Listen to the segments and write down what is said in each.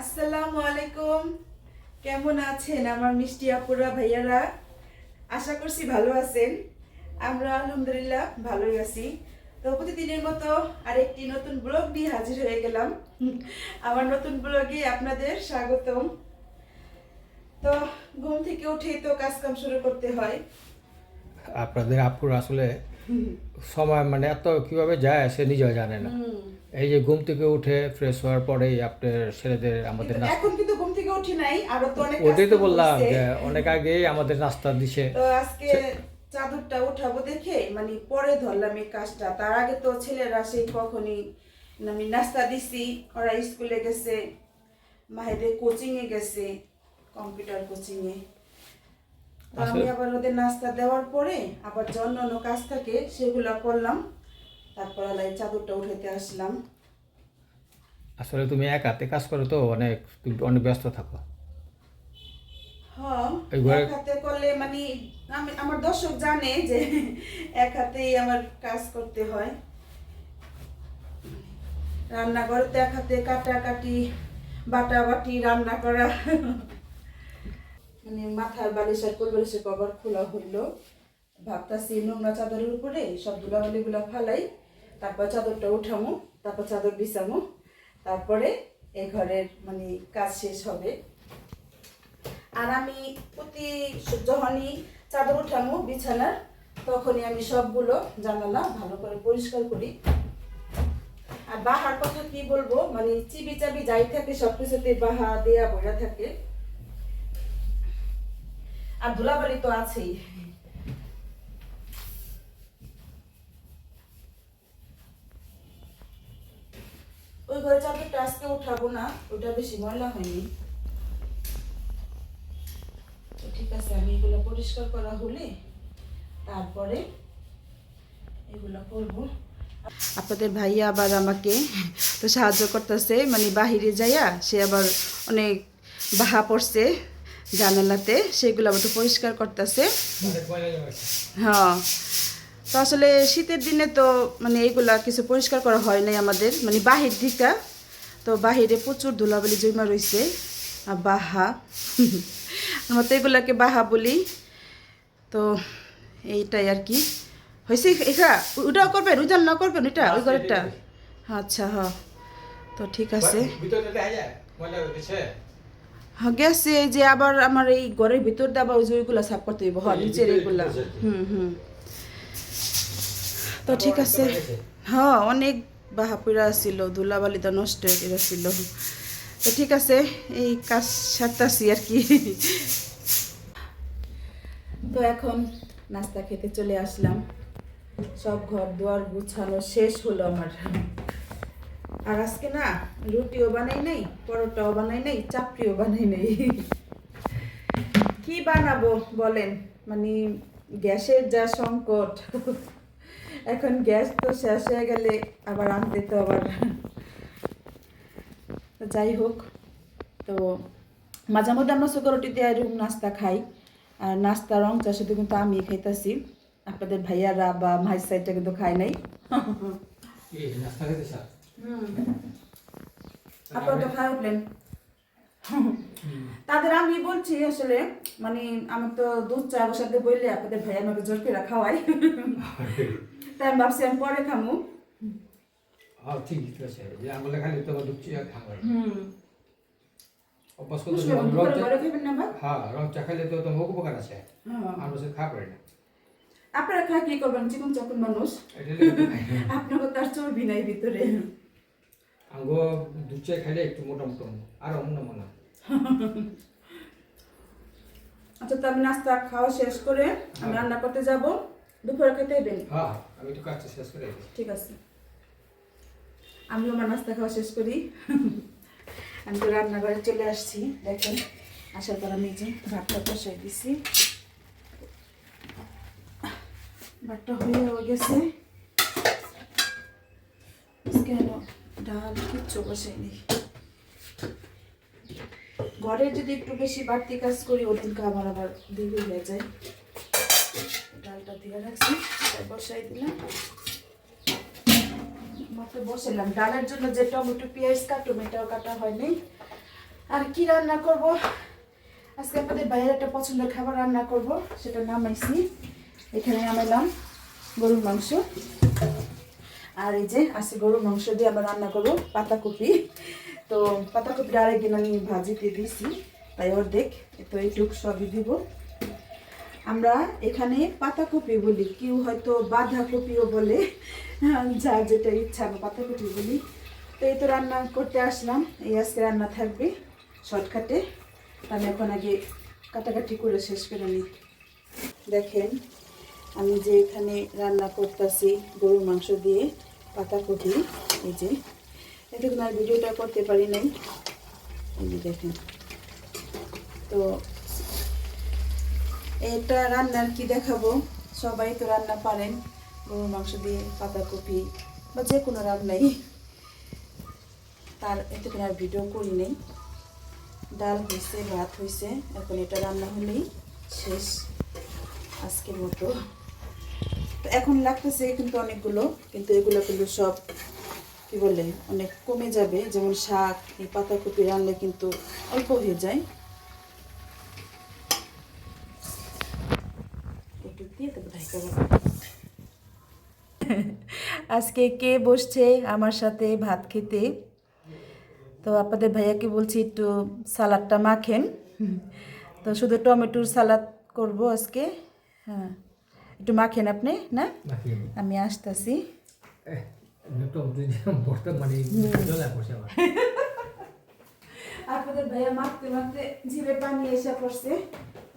আসসালামু আলাইকুম। কেমন আছেন আমার মিষ্টি আপুরা ভাইয়ারা? আশা করছি ভালো আছেন। আমরা আলহামদুলিল্লাহ ভালোই আছি। তো প্রতিদিনের মতো আরেকটি নতুন ব্লগ নিয়ে হাজির হয়ে গেলাম। আমার নতুন ব্লগে আপনাদের স্বাগতম। তো ঘুম থেকে উঠেই তো কাজকাম শুরু করতে হয়। আপনাদের আপুর আসলে সময় মানে এত কীভাবে যায় সে নিজেও জানে না। এই যে ঘুম থেকে উঠে ফ্রেশ হওয়ার পরেই আপনার ছেলেদের আমাদের এখন কিন্তু ঘুম থেকে উঠি নাই আরও তো অনেক ওটাই তো বললাম যে অনেক আগেই আমাদের নাস্তা দিছে। তো আজকে চাদরটা উঠাবো দেখে মানে পরে ধরলাম এই কাজটা। তার আগে তো ছেলেরা সেই কখনই আমি নাস্তা দিছি ওরা স্কুলে গেছে মাহেদের কোচিং এ গেছে কম্পিউটার কোচিং এ তো আমি আবার ওদের নাস্তা দেওয়ার পরে আবার যে অন্যান্য কাজ থাকে সেগুলো করলাম। তারপর আলাই চাদরটা আসলাম। আসলে তুমি এক হাতে কাজ করো তো অনেক তুমি অনেক ব্যস্ত থাকো। হ্যাঁ এই এক হাতে করলে মানে আমি আমার দর্শক জানে যে এক হাতেই আমার কাজ করতে হয়। রান্নাঘরে তো এক হাতে কাটাকাটি বাটা বাটি রান্না করা। মানে মাথার বালিশ আর কোল বালিশের কভার খোলা হইল। ভাবতাছি নোংরা চাদরের উপরে সব ধুলাবালিগুলো ফালাই, তারপর চাদরটা উঠামো, তারপর চাদর বিছামো, তারপরে এই ঘরের মানে কাজ শেষ হবে। আর আমি প্রতি যখনই চাদর উঠামো বিছানার, তখনই আমি সবগুলো জানালা ভালো করে পরিষ্কার করি। আর বাহার কথা কি বলব? মানে চিবি চাবি যাই থাকে সব কিছুতে বাহা দেয়া বইরা থাকে। আর ধুলাবালি তো আছেই। ওই ঘরে চাদরটা আজকে উঠাবো না, ওটা বেশি ময়লা হয়নি। ঠিক আছে, আমি এগুলো পরিষ্কার করা হলে তারপরে এগুলো করব। আপনাদের ভাইয়া আবার আমাকে তো সাহায্য করতেছে মানে বাহিরে যাইয়া সে আবার অনেক বাহা পড়ছে। জানালাতে সেগুলো আবার পরিষ্কার করতেছে। হ্যাঁ। তো আসলে শীতের দিনে তো মানে এইগুলা কিছু পরিষ্কার করা হয় নাই আমাদের মানে বাহির দিকা তো বাহিরে প্রচুর ধুলাবালি জমা রয়েছে আর বাহা আমরা তো এগুলাকে বাহা বলি। তো এইটাই আর কি। হয়েছে এটা ওটাও করবেন ওই না করবেন ওইটা ওই ঘরেরটা? আচ্ছা হ্যাঁ। তো ঠিক আছে। গেছে এই যে আবার আমার এই ঘরের ভিতর দিয়ে আবার ওই যে ওইগুলা সাফ করতে হইব। হ্যাঁ নিচের এইগুলা হুম হুম। তো ঠিক আছে। হ্যাঁ অনেক বাহাপুরা ছিল ধুলাবালিটা নষ্ট হয়ে গেছিল। তো ঠিক আছে এই কাজ সারতাছি আর কি। তো এখন নাস্তা খেতে চলে আসলাম। সব ঘর দুয়ার গুছানো শেষ হলো আমার। আর আজকে না রুটিও বানাই নাই, পরোটাও বানাই নাই, চাপড়িও বানাই নাই। কি বানাবো বলেন? মানে গ্যাসের যা সংকট, এখন গ্যাস তো শেষ হয়ে গেলে আবার আনতে তো আবার যাই হোক। তো মাঝে মধ্যে আমরা সুগার রুটি দিয়ে রুম নাস্তা খাই, আর নাস্তা রং চা শুধু কিন্তু আমি খাইতাছি। আপনাদের ভাইয়ারা বা মাই সাইডটা কিন্তু খায় নাই। আপনারা তো খায় উঠলেন। তাদের আমি বলছি আসলে মানে আমি তো দুধ চা সাথে বললে আপনাদের ভাই আমাকে জোর করে খাওয়াই তাই আমি ভাবছি আমি পরে খামু। হ্যাঁ ঠিক আছে। আমরা খালি তো ঢুকছি আর খাবার হুম। অভ্যাস করতে দুপুরে ঘরে খাবেন না ভাই হ্যাঁ রং চা খাইলে তো তোমার উপকার আছে। হ্যাঁ। আমরা সে খাওয়া পারি না। আপনারা খায় কি করবেন? চিকন চাকন মানুষ খাই তার চর্বি নাই ভিতরে। আঙ্গো দুধ চা খাইলে একটু মোটা মোটা আর অন্য মনে আচ্ছা তো আমি নাস্তা খাওয়া শেষ করে আমি রান্না করতে যাব। দুপুরে খেতে দেবেন হ্যাঁ আমি তো কাজটা শেষ করে ঠিক আছে। আমিও আমার নাস্তা খাওয়া শেষ করি। আমি তো রান্নাঘরে চলে আসছি দেখেন আসার পর আমি যে ভাতটা বসাই দিছি। ভাতটা হয়ে গেছে। কেন ডাল কিচ্ছু বসাইনি ঘরে যদি একটু বেশি বাড়তি কাজ করি ওদিনকে আমার আবার দেরি হয়ে যায়। ডালটা দিয়ে রাখছি বসাই দিলাম। মাত্র বসালাম। ডালের জন্য যে টমেটো, পেঁয়াজ কাটুম, এটাও কাটা হয়নি। আর কি রান্না করব? আজকে আপনাদের বাইরে একটা পছন্দের খাবার রান্না করব সেটা নামাইছি এখানে নামাইলাম গরুর মাংস। আর এই যে আজকে গরুর মাংস দিয়ে আমরা রান্না করব পাতাকপি। তো পাতাকপিটা আরেকদিন আমি ভাজিতে দিয়েছি, তাই ওর অর্ধেক তো এইটুক সবই দিব। আমরা এখানে পাতাকপি বলি, কেউ হয়তো বাঁধাকপিও বলে যা যেটা ইচ্ছা আমরা পাতাকপি বলি। তো এই তো রান্না করতে আসলাম, এই আজকে রান্না থাকবে শর্টকাটে। আমি এখন আগে কাটাকাটি করে শেষ করে নিই। দেখেন আমি যে এখানে রান্না করতেছি গরুর মাংস দিয়ে পাতাকপি এই যে। এটুকু আর ভিডিওটা করতে পারি নাই। এই দেখেন। তো এটা রান্নার কি দেখাবো? সবাই তো রান্না পারেন, গরুর মাংস দিয়ে পাতাকপি বা যে কোনো রান্নাই। তার এটুকু আর ভিডিও করি নেই। ডাল হয়েছে ভাত হয়েছে এখন এটা রান্না হলেই শেষ। আজকের মতো। তো এখন লাগতেছে কিন্তু অনেকগুলো, কিন্তু এগুলো কিন্তু সব, কি বলে, অনেক কমে যাবে। যেমন শাক, এই পাতাকপি রান্নালে কিন্তু অল্প হয়ে যায়। আজকে কে বসছে আমার সাথে ভাত খেতে? তো আপনাদের ভাইয়াকে বলছি একটু সালাডটা মাখেন। তো শুধু টমেটোর সালাদ করব আজকে। হ্যাঁ। একটু মাখেন আপনি না? আমি আসতেছি। আপনাদের ভাইয়া মাখতে মাখতে জিভে পানি এসে পড়ছে।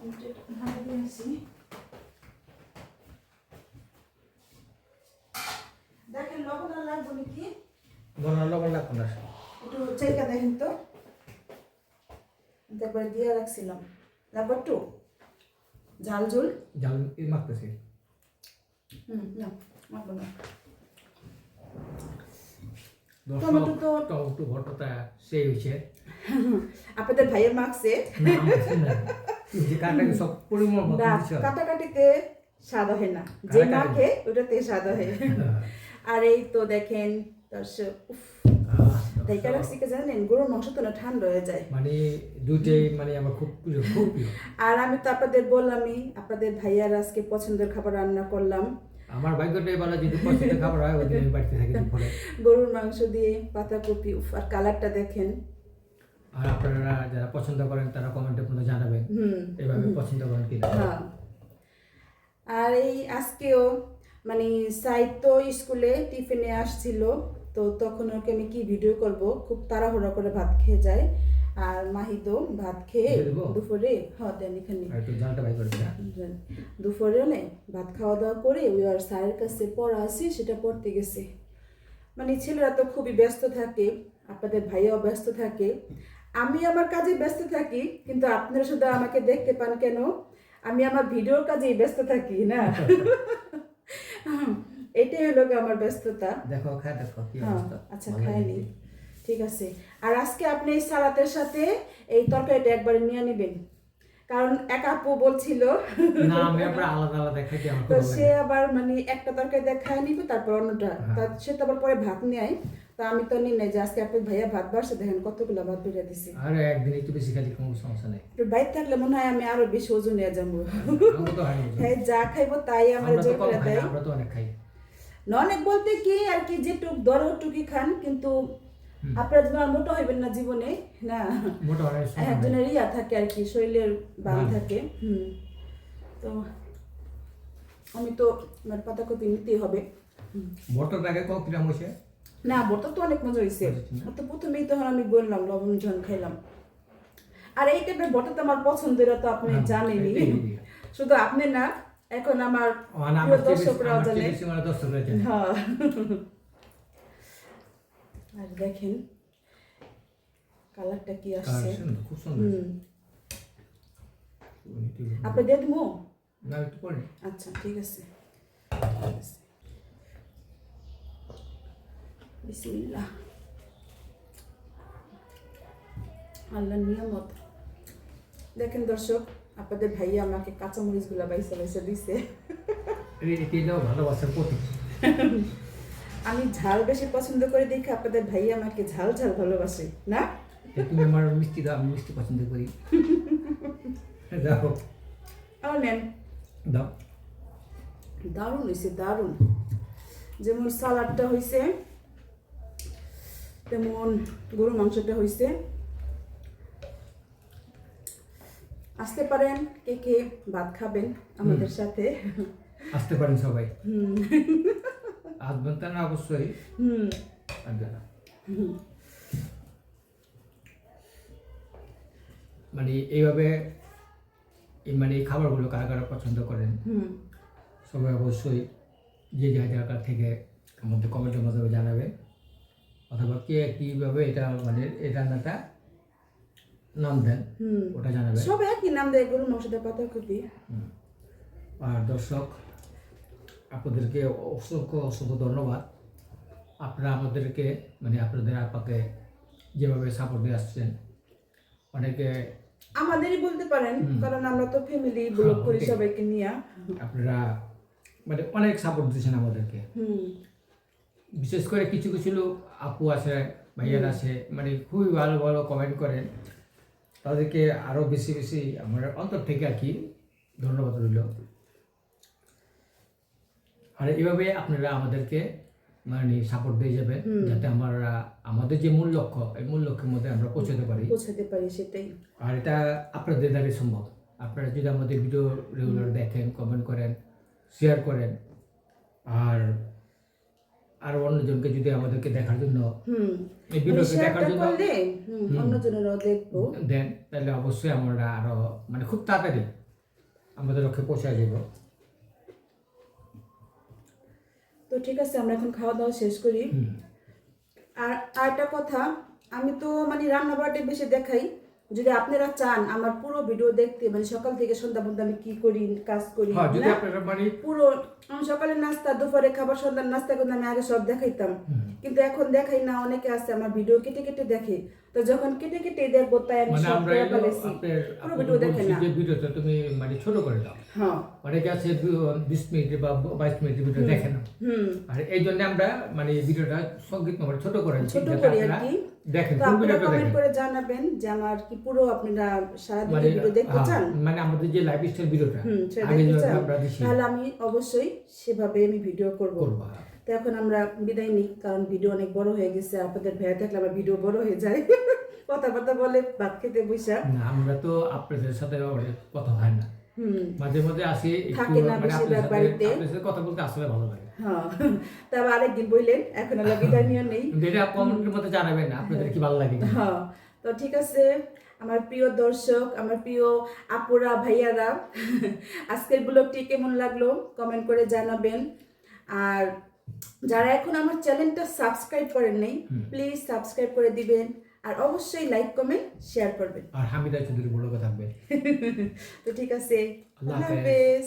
আমি একটু হাত দিয়ে আসি। দেখেন লবণ আর লাগবো নাকি? লবণ লাগবে না। একটু চাইকা দেখেন তো। তারপরে দিয়ে রাখছিলাম। লাগবো একটু ঝাল। ঝুল এই মাখতেছি। আপনাদের ভাইয়ের দিছে। কাটাকাটিতে স্বাদ হয় না। যে। মাখে ওটাতে স্বাদ হয়। আর এই তো দেখেন দর্শক উফ, ঢাকা রাখছি কে জানেন গরুর মাংস তো না ঠান্ডা হয়ে যায় মানে দুইটাই মানে আমার খুব প্রিয় খুব প্রিয় আর আমি তো আপনাদের বললামই আপনাদের ভাইয়ার আজকে পছন্দের খাবার রান্না করলাম আমার ভাগ্যটাই যদি পছন্দের খাবার হয় আমি বাড়িতে থাকি দুপুরে গরুর মাংস দিয়ে পাতাকপি উফ আর কালারটা দেখেন আর আপনারা যারা পছন্দ করেন তারা কমেন্টে কোনো জানাবেন এভাবে পছন্দ করেন কিনা হ্যাঁ আর এই আজকেও মানে তো স্কুলে টিফিনে আসছিল তো তখন ওকে আমি কি ভিডিও করব? খুব তাড়াহুড়া করে ভাত খেয়ে যায়। আর মাহিদো ভাত খেয়ে দুপুরে হ্যাঁ দেন এখানে। দিন দুপুরে হলে ভাত খাওয়া দাওয়া করে ওই আর স্যারের কাছে পড়া আছে সেটা পড়তে গেছে। মানে ছেলেরা তো খুবই ব্যস্ত থাকে আপনাদের ভাইয়াও ব্যস্ত থাকে। আমি আমার কাজে ব্যস্ত থাকি কিন্তু আপনারা শুধু আমাকে দেখতে পান কেন? আমি আমার ভিডিওর কাজেই ব্যস্ত থাকি না? এটাই হলো আমার ব্যস্ততা। দেখো খায় দেখো কি হ্যাঁ অবস্থা। আচ্ছা খাইনি। ঠিক আছে। আর আজকে আপনি এই সালাতের সাথে এই তরকারিটা একবারে নিয়ে নেবেন। কারণ এক আপু বলছিল না আমি আবার আলাদা আলাদা আমার তো সে আবার মানে একটা তরকারি দিয়ে খায় নিবে তারপর অন্যটা। হ্যাঁ। তা সে তো আবার পরে ভাত নেয়। তা আমি তো নিই নাই যে আজকে আপনার ভাইয়া ভাত বাড়ছে দেখেন কতগুলো ভাত বেড়ে দিছি। আর একদিন একটু বেশি খালি কোনো সমস্যা নেই। একটু বাইরে থাকলে মনে হয় আমি আরও বেশি ওজন নিয়ে যাব। হয় যা খাইবো তাই আমার আমরা জোর করে দেয়। আমরা তো অনেক খাই। না অনেক বলতে কি আর কি যেটুক দর ওটুকি খান কিন্তু আপনারা আর মোটা হইবেন না জীবনে না। একজনের ইয়া থাকে আর কি শরীরের বান। থাকে হুম। তো আমি তো আমার পাতাকপি নিতেই হবে। আগে কত গ্রাম হয়েছে না ভর্তা তো অনেক মজা হয়েছে তো প্রথমেই তখন আমি বললাম লবণ ঝন খাইলাম। আর এই টাইপের ভর্তা তো আমার পছন্দের তো আপনি হ্যাঁ, জানেনই। শুধু আপনি না এখন আমার দর্শকরাও জানে। হ্যাঁ আর দেখেন কালারটা কি আসছে খুব সুন্দর। আপনি দিয়ে দিব না, একটু পরে। আচ্ছা ঠিক আছে ঠিক আছে। বিসমিল্লাহ আল্লাহ নিয়ামত দেখেন দর্শক আপনাদের ভাইয়া আমাকে কাঁচামরিচগুলা বাইসা বাইসা দিছে। এটাও ভালোবাসার প্রতীক। আমি ঝাল বেশি পছন্দ করে দেখি আপনাদের ভাইয়া আমাকে ঝাল ঝাল ভালোবাসে না? তুমি আমার মিষ্টি দাও আমি মিষ্টি পছন্দ করি। দাও আর নেন। দাও। দারুণ হয়েছে দারুণ। যেমন সালাডটা হয়েছে তেমন গরু মাংসটা হয়েছে আসতে পারেন কে কে ভাত খাবেন আমাদের সাথে? আসতে পারেন সবাই। আসবেন তা না অবশ্যই। মানে এইভাবে এই মানে এই খাবারগুলো কারা কারা পছন্দ করেন? হুম। সবাই অবশ্যই যে যা জায়গা থেকে আমাদের কমেন্টের মাধ্যমে জানাবে। অথবা কে কীভাবে এটা মানে এই রান্নাটা নাম দেন। ওটা জানাবে। সব একই নাম দেয় গরু মাংসটা পাতাকপি। আর দর্শক আপনাদেরকে অসংখ্য অসংখ্য ধন্যবাদ। আপনারা আমাদেরকে মানে আপনাদের আপাকে যেভাবে সাপোর্ট দিয়ে আসছেন অনেকে আমাদেরই বলতে পারেন। কারণ আমরা তো ফ্যামিলি ব্লগ করি সবাইকে নিয়ে। আপনারা মানে অনেক সাপোর্ট দিয়েছেন আমাদেরকে। হুম। বিশেষ করে কিছু কিছু লোক আপু আছে ভাইয়ার আছে মানে খুবই ভালো ভালো কমেন্ট করেন। তাদেরকে আরও বেশি বেশি আমার অন্তর থেকে আর কি ধন্যবাদ রইল। আর এইভাবে আপনারা আমাদেরকে মানে সাপোর্ট দিয়ে যাবেন যাতে আমরা আমাদের যে মূল লক্ষ্য এই মূল লক্ষ্যের মধ্যে আমরা পৌঁছাতে পারি। পৌঁছাতে পারি সেটাই। আর এটা আপনাদের দ্বারাই সম্ভব। আপনারা যদি আমাদের ভিডিও রেগুলার দেখেন কমেন্ট করেন শেয়ার করেন আর আর অন্যজনকে যদি আমাদেরকে দেখার জন্য এই ভিডিওকে দেখার জন্য করলে হুম, হুম। অন্যজনেরাও দেখব। দেন তাহলে অবশ্যই আমরা আরও মানে খুব তাড়াতাড়ি আমাদের লক্ষ্যে পৌঁছে যাব। তো ঠিক আছে আমরা এখন খাওয়া দাওয়া শেষ করি। হুম। আর আরেকটা কথা আমি তো মানে রান্না বেশি দেখাই। যদি আপনারা চান আমার পুরো ভিডিও দেখতে মানে সকাল থেকে সন্ধ্যা পর্যন্ত আমি কি করি কাজ করি হ্যাঁ যদি আপনারা মানে পুরো আমি সকালে নাস্তা দুপুরে খাবার সন্ধ্যার নাস্তা কিন্তু আমি আগে সব দেখাইতাম। কিন্তু এখন দেখাই না অনেকে আছে আমার ভিডিও কেটে কেটে দেখে। তো যখন কেটে কেটে দেখব তাই আমি মানে সব করে ফেলেছি। পুরো ভিডিও দেখে না। যে ভিডিওটা তুমি মানে ছোট করে দাও। হ্যাঁ। অনেকে আছে বি- বিশ মিনিট বা বাইশ মিনিটের ভিডিও দেখে না। হুম। আর এই জন্য আমরা মানে ভিডিওটা সংগীত মানে ছোট করে ছোট করি আর কি। দেখেন তো আপনারা কমেন্ট করে জানাবেন যে আমার কি পুরো আপনারা সারাদিন মানে ভিডিও দেখতে হ্যাঁ, চান? মানে আমাদের যে লাইফ স্টাইল ভিডিওটা হুম সেটা আগে দেখতে যেভাবে চান আমরা দিছি। তাহলে আমি অবশ্যই সেভাবে আমি ভিডিও করব। তো এখন আমরা বিদায় নিই কারণ ভিডিও অনেক বড় হয়ে গেছে আপনাদের ভেয়া থাকলে আমার ভিডিও বড় হয়ে যায়। কথাবার্তা বলে ভাত খেতে বসা। না আমরা তো আপনাদের সাথে কথা হয় না। হুম। মাঝে মাঝে আসি থাকে না মানে বেশিরভাগ বাড়িতে। কথা বলতে আসলে ভালো লাগে। হ্যাঁ তবে আরেকদিন বললেন এখন বিদায় নিয়ে নেই। এটা কমেন্টের মধ্যে জানাবেন আপনাদের কি ভালো লাগে? হ্যাঁ তো ঠিক আছে আমার প্রিয় দর্শক আমার প্রিয় আপুরা ভাইয়ারা আজকের ব্লগটি কেমন লাগল? কমেন্ট করে জানাবেন। আর যারা এখন আমার চ্যানেলটা সাবস্ক্রাইব করেন নাই প্লিজ সাবস্ক্রাইব করে দিবেন আর অবশ্যই লাইক কমেন্ট শেয়ার করবেন। আর হামিদা চৌধুরী বড় থাকবে। তো ঠিক আছে আল্লাহ। হাফেজ।